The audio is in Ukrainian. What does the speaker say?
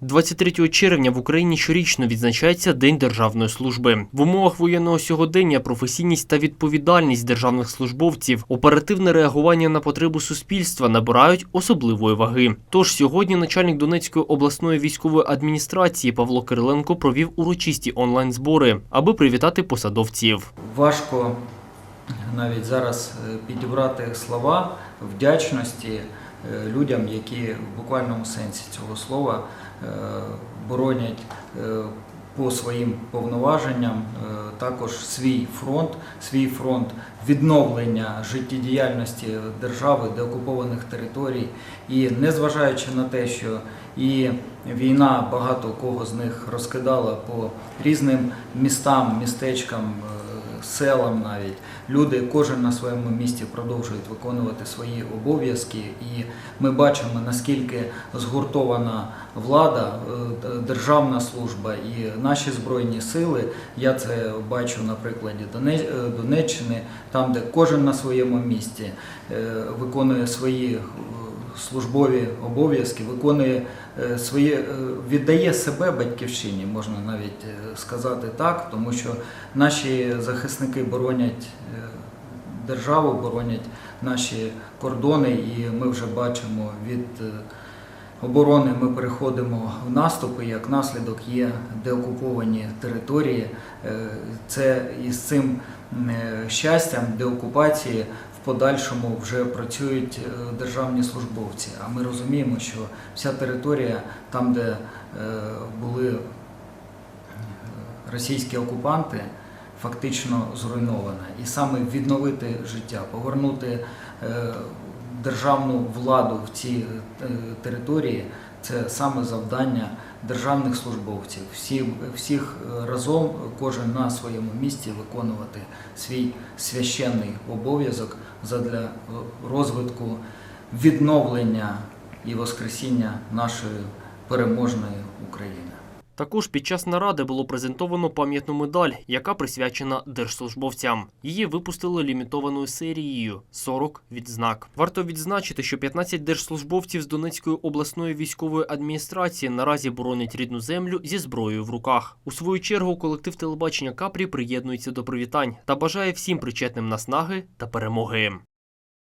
23 червня в Україні щорічно відзначається День державної служби. В умовах воєнного сьогодення професійність та відповідальність державних службовців, оперативне реагування на потребу суспільства набирають особливої ваги. Тож сьогодні начальник Донецької обласної військової адміністрації Павло Кириленко провів урочисті онлайн-збори, аби привітати посадовців. Важко навіть зараз е, підібрати слова вдячності людям, які в буквальному сенсі цього слова е, боронять е, по своїм повноваженням е, також свій фронт, свій фронт відновлення життєдіяльності держави, деокупованих територій. І незважаючи на те, що і війна багато кого з них розкидала по різним містам, містечкам, е, селам навіть. Люди кожен на своєму місці продовжують виконувати свої обов'язки, і ми бачимо наскільки згуртована влада, е, державна служба і наші збройні сили. Я це бачу на прикладі е, Донеччини, там, де кожен на своєму місці е, виконує свої службові обов'язки, виконує е, свої, е, віддає себе батьківщині, можна навіть е, сказати так, тому що наші захисники боронять державу, боронять наші кордони, і ми вже бачимо від оборони ми переходимо в наступи, як наслідок є деокуповані території. Це із цим щастям деокупації подальшому вже працюють е, державні службовці. А ми розуміємо, що вся територія, там, де е, були е, російські окупанти, фактично зруйнована. І саме відновити життя, повернути державну владу в ці території це саме завдання державних службовців. Всі, всіх е, разом, кожен на своєму місці виконувати свій священний обов'язок задля е, розвитку відновлення і воскресіння нашої переможної України. Також під час наради було презентовано пам'ятну медаль, яка присвячена держслужбовцям. Її випустили лімітованою серією 40 відзнак. Варто відзначити, що 15 держслужбовців з Донецької обласної військової адміністрації наразі боронять рідну землю зі зброєю в руках. У свою чергу колектив телебачення Капрі приєднується до привітань та бажає всім причетним наснаги та перемоги.